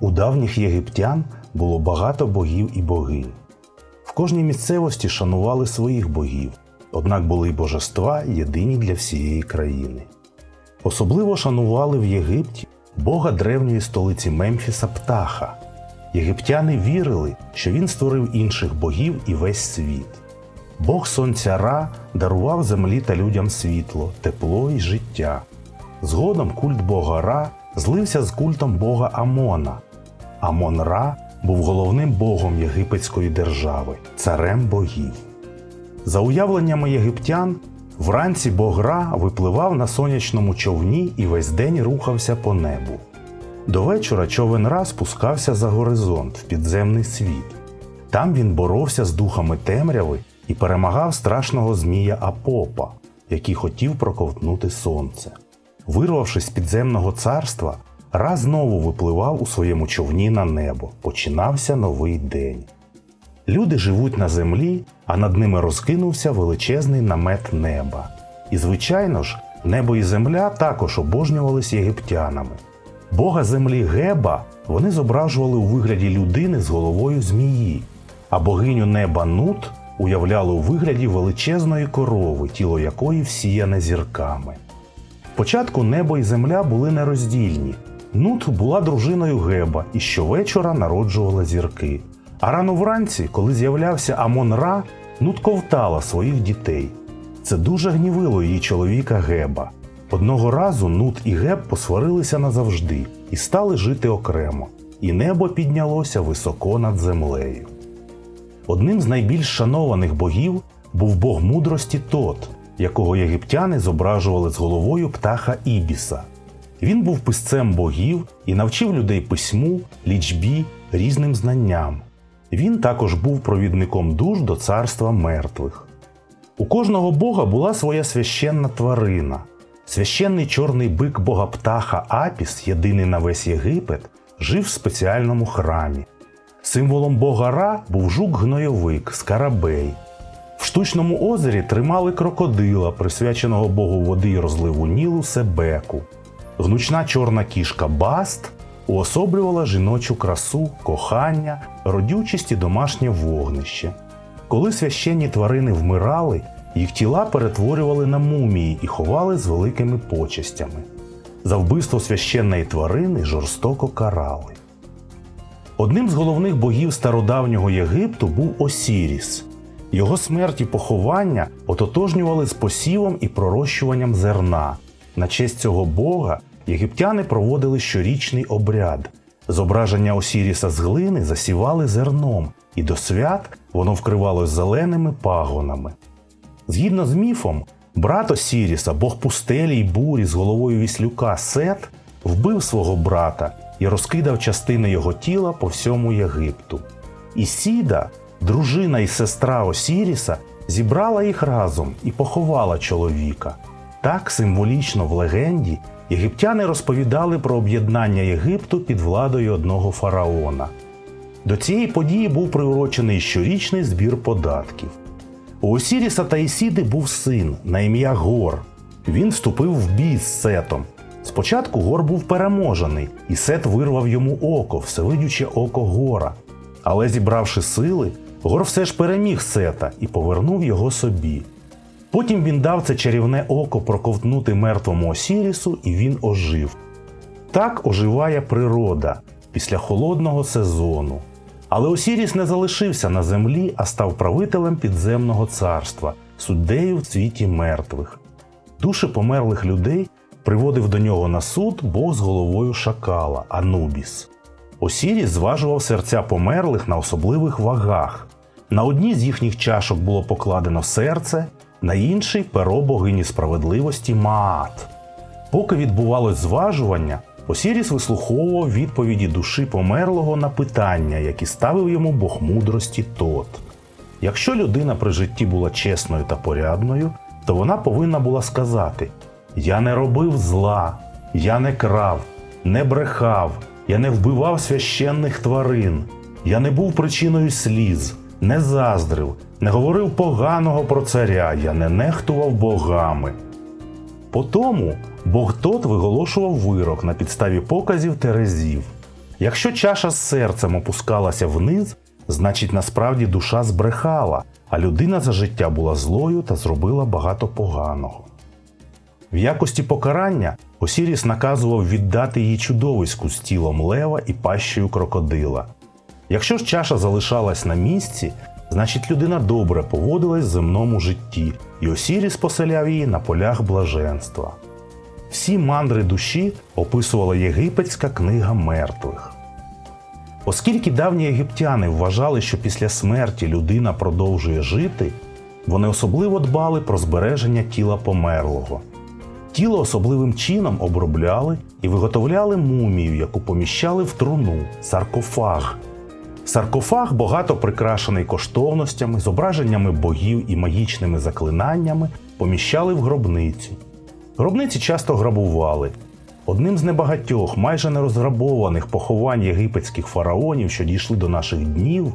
У давніх єгиптян було багато богів і богинь. В кожній місцевості шанували своїх богів, однак були й божества єдині для всієї країни. Особливо шанували в Єгипті бога древньої столиці Мемфіса Птаха. Єгиптяни вірили, що він створив інших богів і весь світ. Бог сонця Ра дарував землі та людям світло, тепло і життя. Згодом культ бога Ра злився з культом бога Амона. Амон Ра був головним богом єгипетської держави, царем богів. За уявленнями єгиптян, вранці бог Ра випливав на сонячному човні і весь день рухався по небу. До вечора човен Ра спускався за горизонт в підземний світ. Там він боровся з духами темряви і перемагав страшного змія Апопа, який хотів проковтнути сонце. Вирвавшись з підземного царства, Ра знову випливав у своєму човні на небо. Починався новий день. Люди живуть на землі, а над ними розкинувся величезний намет неба. І, звичайно ж, небо і земля також обожнювались єгиптянами. Бога землі Геба вони зображували у вигляді людини з головою змії, а богиню неба Нут уявляли у вигляді величезної корови, тіло якої всіяне зірками. Спочатку небо і земля були нероздільні. Нут була дружиною Геба і щовечора народжувала зірки. А рано вранці, коли з'являвся Амон Ра, Нут ковтала своїх дітей. Це дуже гнівило її чоловіка Геба. Одного разу Нут і Геб посварилися назавжди і стали жити окремо, і небо піднялося високо над землею. Одним з найбільш шанованих богів був бог мудрості Тот, якого єгиптяни зображували з головою птаха Ібіса. Він був писцем богів і навчив людей письму, лічбі, різним знанням. Він також був провідником душ до царства мертвих. У кожного бога була своя священна тварина. Священний чорний бик бога птаха Апіс, єдиний на весь Єгипет, жив в спеціальному храмі. Символом бога Ра був жук-гнойовик Скарабей. В штучному озері тримали крокодила, присвяченого богу води й розливу Нілу Себеку. Гнучна чорна кішка Баст уособлювала жіночу красу, кохання, родючість і домашнє вогнище. Коли священні тварини вмирали, їх тіла перетворювали на мумії і ховали з великими почестями. За вбивство священної тварини жорстоко карали. Одним з головних богів стародавнього Єгипту був Осіріс. Його смерть і поховання ототожнювали з посівом і пророщуванням зерна. На честь цього бога єгиптяни проводили щорічний обряд. Зображення Осіріса з глини засівали зерном, і до свят воно вкривалось зеленими пагонами. Згідно з міфом, брат Осіріса, бог пустелі й бурі з головою віслюка Сет, вбив свого брата і розкидав частини його тіла по всьому Єгипту. Ісіда, дружина і сестра Осіріса, зібрала їх разом і поховала чоловіка. Так символічно в легенді єгиптяни розповідали про об'єднання Єгипту під владою одного фараона. До цієї події був приурочений щорічний збір податків. У Осіріса та Ісіди був син на ім'я Гор. Він вступив в бій з Сетом. Спочатку Гор був переможений, і Сет вирвав йому око, всевидюче око Гора. Але зібравши сили, Гор все ж переміг Сета і повернув його собі. Потім він дав це чарівне око проковтнути мертвому Осірісу, і він ожив. Так оживає природа після холодного сезону. Але Осіріс не залишився на землі, а став правителем підземного царства, суддею в світі мертвих. Душі померлих людей приводив до нього на суд Бог з головою шакала Анубіс. Осіріс зважував серця померлих на особливих вагах. На одній з їхніх чашок було покладено серце, на інший перо богині справедливості Маат. Поки відбувалось зважування, Осіріс вислуховував відповіді душі померлого на питання, які ставив йому Бог мудрості Тот. Якщо людина при житті була чесною та порядною, то вона повинна була сказати: Я не робив зла, я не крав, не брехав, я не вбивав священних тварин, я не був причиною сліз, не заздрив, не говорив поганого про царя, я не нехтував богами. Потому Бог тот виголошував вирок на підставі показів терезів. Якщо чаша з серцем опускалася вниз, значить насправді душа збрехала, а людина за життя була злою та зробила багато поганого. В якості покарання Осіріс наказував віддати її чудовиську з тілом лева і пащею крокодила. Якщо ж чаша залишалась на місці, значить людина добре поводилась в земному житті, і Осіріс поселяв її на полях блаженства. Всі мандри душі описувала єгипетська книга мертвих. Оскільки давні єгиптяни вважали, що після смерті людина продовжує жити, вони особливо дбали про збереження тіла померлого. Тіло особливим чином обробляли і виготовляли мумію, яку поміщали в труну саркофаг. Саркофаг багато прикрашений коштовностями, зображеннями богів і магічними заклинаннями, поміщали в гробницю. Гробниці часто грабували. Одним з небагатьох, майже нерозграбованих поховань єгипетських фараонів, що дійшли до наших днів,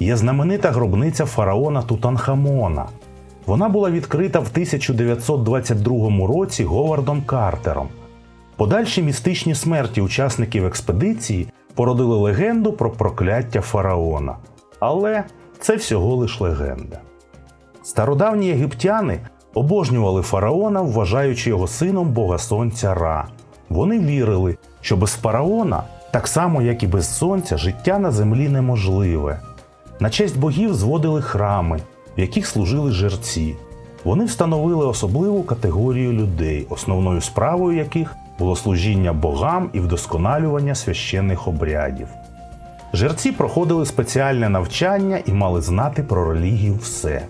є знаменита гробниця фараона Тутанхамона. Вона була відкрита в 1922 році Говардом Картером. Подальші містичні смерті учасників експедиції породили легенду про прокляття фараона. Але це всього лиш легенда. Стародавні єгиптяни обожнювали фараона, вважаючи його сином бога сонця Ра. Вони вірили, що без фараона, так само як і без сонця, життя на землі неможливе. На честь богів зводили храми, в яких служили жерці. Вони встановили особливу категорію людей, основною справою яких було служіння богам і вдосконалювання священних обрядів. Жерці проходили спеціальне навчання і мали знати про релігію все.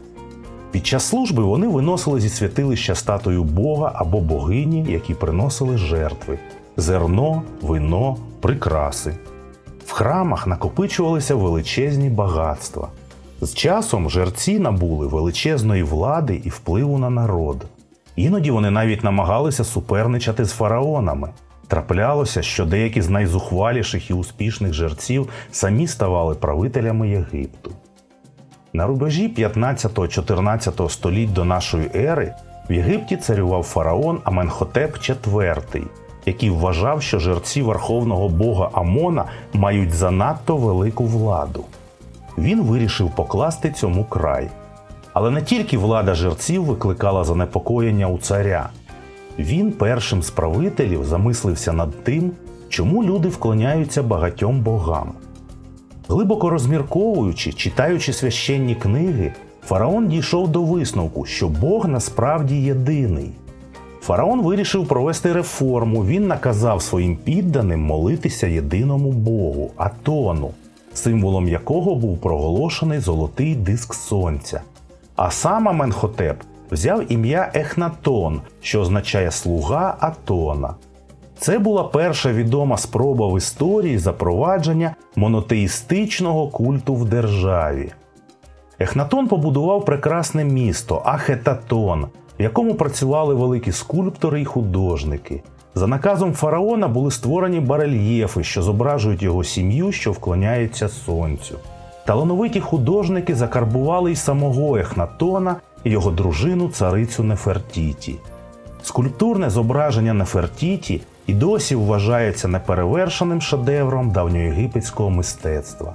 Під час служби вони виносили зі святилища статую Бога або богині, які приносили жертви зерно, вино, прикраси. В храмах накопичувалися величезні багатства. З часом жерці набули величезної влади і впливу на народ. Іноді вони навіть намагалися суперничати з фараонами. Траплялося, що деякі з найзухваліших і успішних жерців самі ставали правителями Єгипту. На рубежі 15-14 століть до нашої ери в Єгипті царював фараон Аменхотеп IV, який вважав, що жерці верховного бога Амона мають занадто велику владу. Він вирішив покласти цьому край. Але не тільки влада жерців викликала занепокоєння у царя. Він першим з правителів замислився над тим, чому люди вклоняються багатьом богам. Глибоко розмірковуючи, читаючи священні книги, фараон дійшов до висновку, що Бог насправді єдиний. Фараон вирішив провести реформу. Він наказав своїм підданим молитися єдиному Богу Атону, символом якого був проголошений золотий диск сонця. А сам Аменхотеп взяв ім'я Ехнатон, що означає слуга Атона. Це була перша відома спроба в історії запровадження монотеїстичного культу в державі. Ехнатон побудував прекрасне місто Ахетатон, в якому працювали великі скульптори і художники. За наказом фараона були створені барельєфи, що зображують його сім'ю, що вклоняється сонцю. Талановиті художники закарбували й самого Ехнатона і його дружину царицю Нефертіті. Скульптурне зображення Нефертіті і досі вважається неперевершеним шедевром давньоєгипетського мистецтва.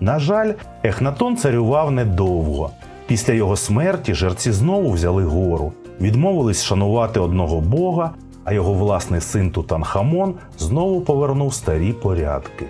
На жаль, Ехнатон царював недовго. Після його смерті жерці знову взяли гору, відмовились шанувати одного бога, а його власний син Тутанхамон знову повернув старі порядки.